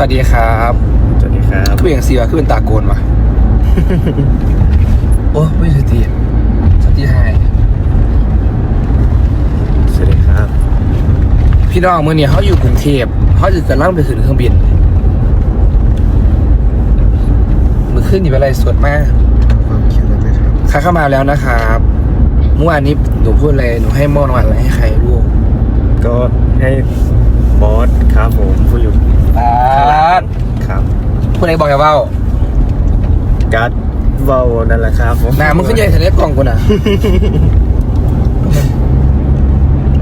สวัสดีครับสวัสดีครับคือเป็นอย่างเสียคือเป็นตาโกนวะโอ้ไม่สติสติหายสวัสดีครับ พี่น้องเมื่อนี้เขาอยู่กรุงเทพเขาจะกำลังไปขึ้นเครื่องบินมือขึ้นอยู่เป็นไรสดมากความคิดแล้วไหมครับใครเข้ามาแล้วนะครับเมื่อวานนี้หนูพูดอะไรหนูให้หมอรางวัลอะไรให้ใครลูกก็ให้บอสครับผม ผู้อยู่ปาดครับพูดอะไรบอกอย่าเบ้าการ์ดเวานั่นแหละครับผมหน้ามึงขึ้นใหญ่ทะเลกล่องกูน่ะ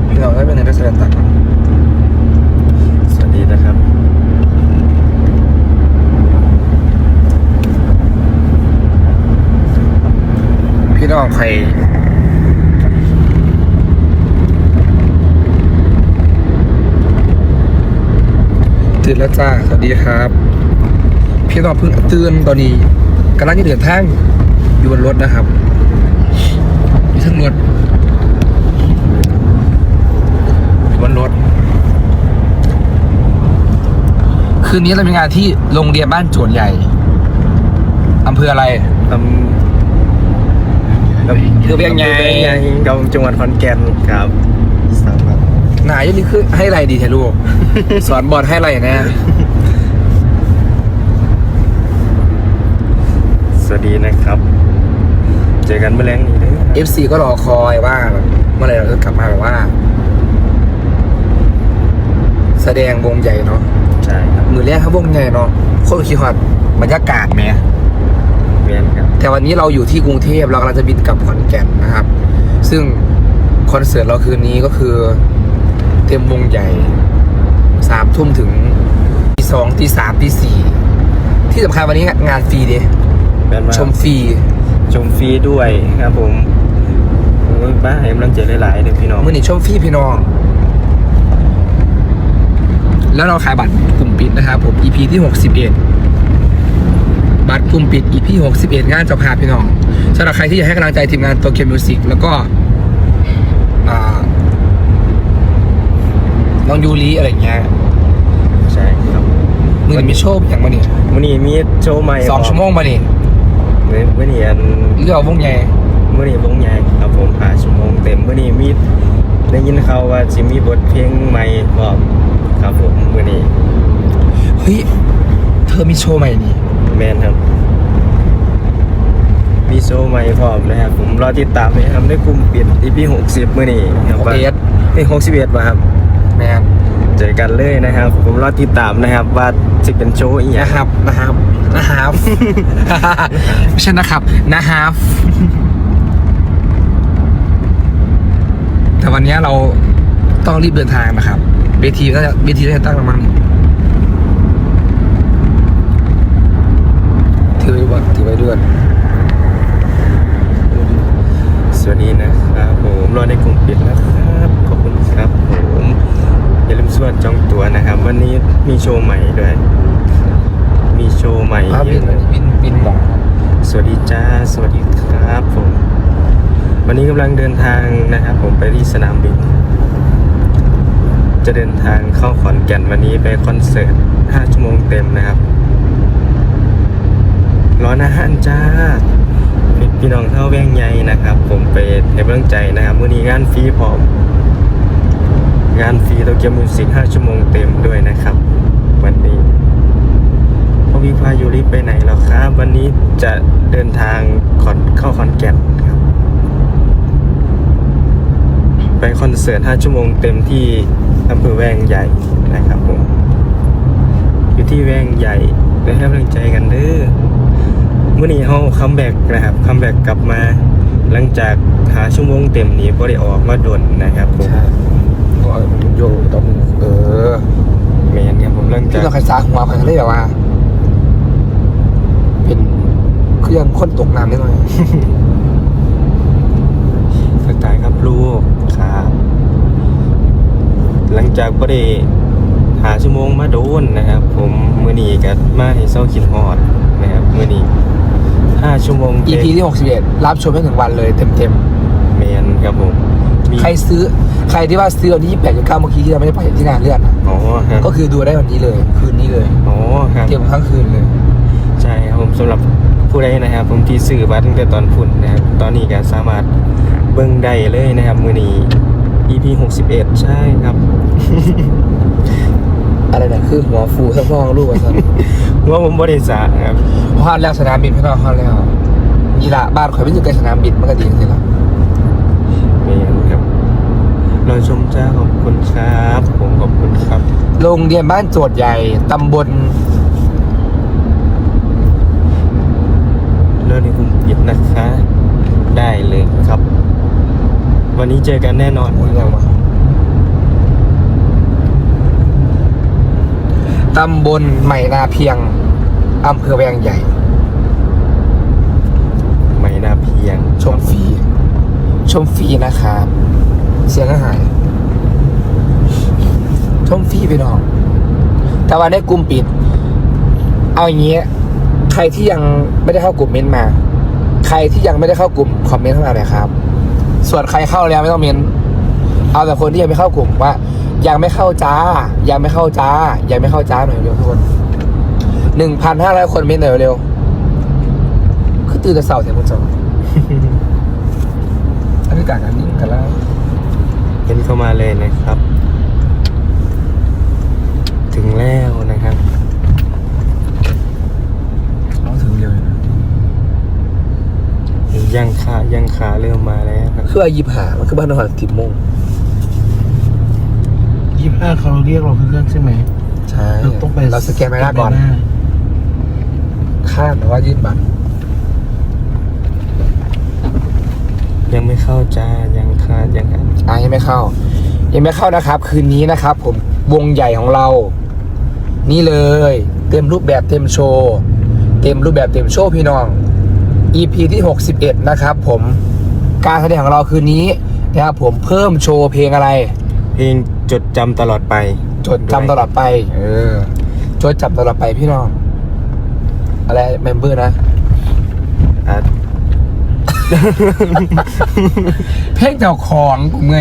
พี่น้องได้เป็นในรัศดรตักสวัสดีนะครับ พี่น้องใคร นแล้วจ้า สวัสดีครับ พี่น้องเพิ่งตื่นตอนนี้กำลังจะเดินทางอยู่บนรถนะครับอยู่ทั้งรถอยู่บนรถ คืนนี้เรามีงานที่โรงเรียนบ้านโจวนใหญ่อำเภออะไรทำคือเวียงใหญ่อำภอเวียงใหญ่กับจังหวัดขอนแก่นครับสามาร ถนายนี่คือให้ไรดีแทลูก สอนบอลให้ไรแน่สวัสดีนะครับ เจอกันเมื่อแรงนี้เด้อเอฟซีก็รอคอยว่าเมื่อไหรเราจะกลับมาแบบว่า แสดงวงใหญ่เนาะใช่ครับมือแรกครับวงใหญ่เนาะโคตรคิดว่าบรรยากาศแหม เวียนครับ แต่วันนี้เราอยู่ที่กรุงเทพเรากำลังจะบินกลับขอนแก่นนะครับ ซึ่งคอนเสิร์ตเราคืนนี้ก็คือ เต็มวงใหญ่สามทุ่มถึงตีสองตีสามตีสี่ที่สำคัญวันนี้งานฟรีเดยแม่นว่าชมฟรี ชมฟรีด้วยครับผมโอ้ยบ้าให้กำลังใจหลายๆเลยพี่น้อง มื่อนี้ชมฟรีพี่น้อง แล้วเราขายบัตรกลุ่มปิดนะครับผม EP ที่ 61 บัตรกลุ่มปิด EP 61 งานเจ้าภาพพี่น้องสำหรับใครที่อยากให้กำลังใจทีมงานโตเกียวมิวสิกแล้วก็อ่า น้องยูริอะไรอย่างเงี้ยใช่ครับมือนี้มีโชว์อย่างมาเนี่ยวันนี้มีโชว์ใหม่สองชั่วโมงมาเนี่ยวันนี้อันเรื่องวงใหญ่วันนี้วงใหญ่ครับผมหาชั่วโมงเต็มวันนี้มีได้ยินเขาวว่าจะมีบทเพลงใหม่พร้อมครับผมวันนี้เฮ้ยเธอมีโชว์ใหม่นี่แมนครับ มีโชว์ใหม่พร้อมนะครับผมรอติดตามนะครับในกลุ่มปิด EP 60มื่อนี้ครับว่า61เอ้ย61ป่ะครับ แมนเจอกันเลยนะครับ ผมรอติดตามนะครับว่าจะเป็นโชว์อีกอย่างนะครับนะครับนะครับไม่ใช่นะครับนะครับแต่วันนี้เราต้องรีบเดินทางนะครับเวทีน่าจะเวทีน่าจะตั้งประมาณถือไว้ด้วยถือไว้ด้วย สวัสดีนะครับผมรอในกลุ่มปิดนะครับขอบคุณครับผมอย่าลืมสวัสดจองตั๋วนะครับ วันนี้มีโชว์ใหม่ด้วย มีโชว์ใหม่ อ้าว เย บิน อะเลย บินบินหมอง สวัสดี จ้า สวัสดีครับผม วันนี้กำลังเดินทางนะครับ ผมไปที่สนามบิน จะเดินทางเข้าขอนแก่นวันนี้ไปคอนเสิร์ต 5 ชั่วโมงเต็มนะครับร้อนอาหารจ้า พี่น้องเท่าแว่งใหญ่นะครับ ผมไปให้กำลังใจนะครับมื้อนี้งานฟรีพร้อม งานฟรีโตเกียวมิวสิก5ชั่วโมงเต็มด้วยนะครับ วันนี้พ่อวิพายุริ ไปไหนแล้วครับ วันนี้จะเดินทางขอนเข้าขอนแก่นครับ ไปคอนเสิร์ต 5 ชั่วโมงเต็มที่อำเภอแวงใหญ่นะครับผม อยู่ที่แวงใหญ่ไปให้กำลังใจกันเด้อเมื่อนี้เขาคัมแบ็กนะครับคัมแบ็กกลับมาหลังจากหาชั่วโมงเต็มนี้ก็ได้ออกมาดนนะครับผมใช่ก็โยต้องเออแมนครับผมหลังที่จากเราเคยซาหัวใครเขาเรียกว่า เป็น เครื่องค้นตกน้ำได้หน่อยสไตล์ครับลูกครับ หลังจากก็ได้หาชั่วโมงมาโดนนะครับ ผมมือนี้ก็มาให้เศร้าคิดฮอดนะครับมือนี้ห้าชั่วโมงเต็ม EP ที่61 รับชมได้ถึงวันเลยเต็มแมนครับผมมีๆใครซื้อใครที่ว่าซื้อวันที่28 29เมื่อกี้ที่เราไม่ได้ไปที่งานเลื่อนอะอ๋อฮะก็คือดูได้วันนี้เลย คืนนี้เลยอ๋อเตรียมทั้งคืนเลย ใช่ครับผมสำหรับ ผู้ใดนะครับ ผมที่ซื้อบัตรตั้งแต่ตอนพุ่นนะครับตอนนี้ก็สามารถเบิ่งได้เลยนะครับมือนี้ EP 61 ใช่ครับ อะไรนะคือหัวฟูทั้งพ่อทั้งลูกกันซะว่าผมบริษัทครับฮอดแล้วสนามบินพี่น้องฮอดแล้วนี่ละบ้านข่อยไม่อยู่ใกล้สนามบินมันก็ดีสิละเมนครับเราชมจ้าขอบคุณครับ ผมขอบคุณครับ โรงเรียนบ้านโจทย์ใหญ่ตำบล เรื่องนี้ผมปิดนะ คะได้เลยครับ วันนี้เจอกันแน่นอนโอ้ยยังวะตำบลใหม่นาเพียงอำเภอแวงใหญ่ไม่น่าเพียงชมฟรีชมฟรีนะครับ เสียงก็หายชมฟรีไปน้องแต่ว่าในกลุ่มปิด เอาอย่างนี้ใครที่ยังไม่ได้เข้ากลุ่มเม้นต์มา ใครที่ยังไม่ได้เข้ากลุ่มคอมเมนต์เข้ามาหน่อยครับ ส่วนใครเข้าแล้วไม่ต้องเมนเอาแต่คนที่ยังไม่เข้ากลุ่มว่า ยังไม่เข้าจ้า ยังไม่เข้าจ้า ยังไม่เข้าจ้าหน่อยเร็วทุกคนหนึ่งพันห้าร้อยคนเมนหน่อยเร็วคือตื่นแต่เสาร์เสียงคุณจออันนี้ต่างกันนี่กันแล้วเป็นเข้ามาเลยนะครับ ถึงแล้วนะครับ เราถึงเร็วเลยนะ ยังขายังขาเริ่มมาแล้วครับคือว่ายิบหามันคือบ้านนครสิบโมงยี่ห้าเขาเรียกเราเพื่อนใช่ไหม ใช่เราต้องไปเราสแกนใบหน้าก่อนใบหข้ามแต่ว่ายื่นบัตรยังไม่เข้าจ้ายังขาดยังขาดอะยังไม่เข้า ยังไม่เข้านะครับ คืนนี้นะครับ ผมวงใหญ่ของเรา นี่เลย เต็มรูปแบบเต็มโชว์ เต็มรูปแบบเต็มโชว์พี่น้อง EP ที่ 61 นะครับผมการแสดงของเราคืนนี้นะครับผมเพิ่มโชว์เพลงอะไร เพลงจดจำตลอดไป จดจำตลอดไป เออ จดจำตลอดไปพี่น้อง อะไรเมมเบอร์นะ อะ เพลงเจ้าของกูไง